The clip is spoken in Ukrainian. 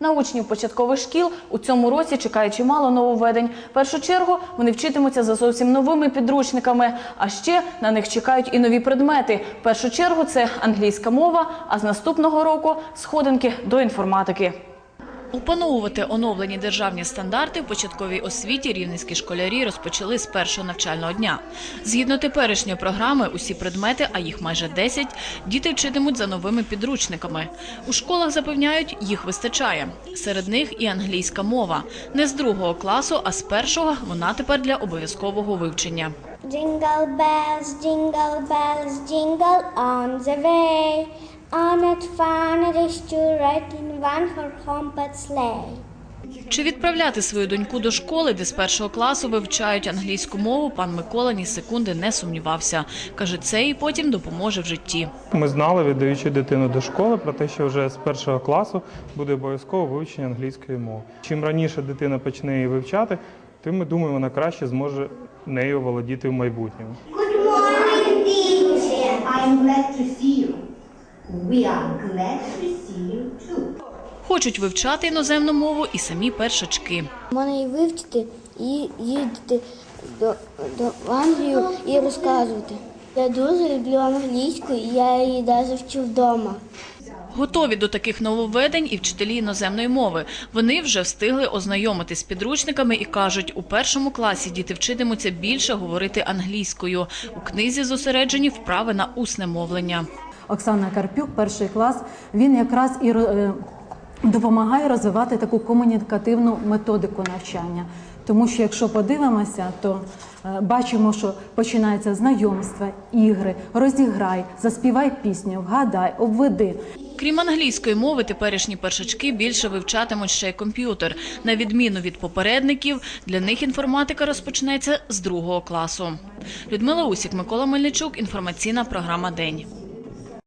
На учнів початкових шкіл у цьому році чекає чимало нововведень. В першу чергу вони вчитимуться за зовсім новими підручниками, а ще на них чекають і нові предмети. В першу чергу це англійська мова, а з наступного року сходинки до інформатики. Опановувати оновлені державні стандарти в початковій освіті рівненські школярі розпочали з першого навчального дня. Згідно теперішньої програми, усі предмети, а їх майже 10, діти вчитимуть за новими підручниками. У школах запевняють, їх вистачає. Серед них і англійська мова. Не з другого класу, а з першого вона тепер для обов'язкового вивчення. Jingle bells, jingle bells, jingle on the way. Sleigh. Чи відправляти свою доньку до школи, де з першого класу вивчають англійську мову, пан Микола ні секунди не сумнівався. Каже, це їй потім допоможе в житті. Ми знали, віддаючи дитину до школи, про те, що вже з першого класу буде обов'язково вивчення англійської мови. Чим раніше дитина почне її вивчати, тим ми думаємо, вона краще зможе нею володіти в майбутньому. Good morning, teacher. I'm glad to see you. We are glad to see you too. Хочуть вивчати іноземну мову і самі першачки. Можна її вивчити і їздити до, до в Англію і розказувати. Я дуже люблю англійську, і я її навіть вчу вдома. Готові до таких нововведень і вчителі іноземної мови. Вони вже встигли ознайомитись з підручниками і кажуть, у першому класі діти вчитимуться більше говорити англійською. У книзі зосереджені вправи на усне мовлення. Оксана Карпюк, перший клас, він якраз і е, допомагає розвивати таку комунікативну методику навчання. Тому що якщо подивимося, то е, бачимо, що починається знайомства, ігри, розіграй, заспівай пісню, вгадай, обведи. Крім англійської мови, теперішні першачки більше вивчатимуть ще й комп'ютер. На відміну від попередників, для них інформатика розпочнеться з другого класу. Людмила Усік, Микола Мельничук, інформаційна програма День.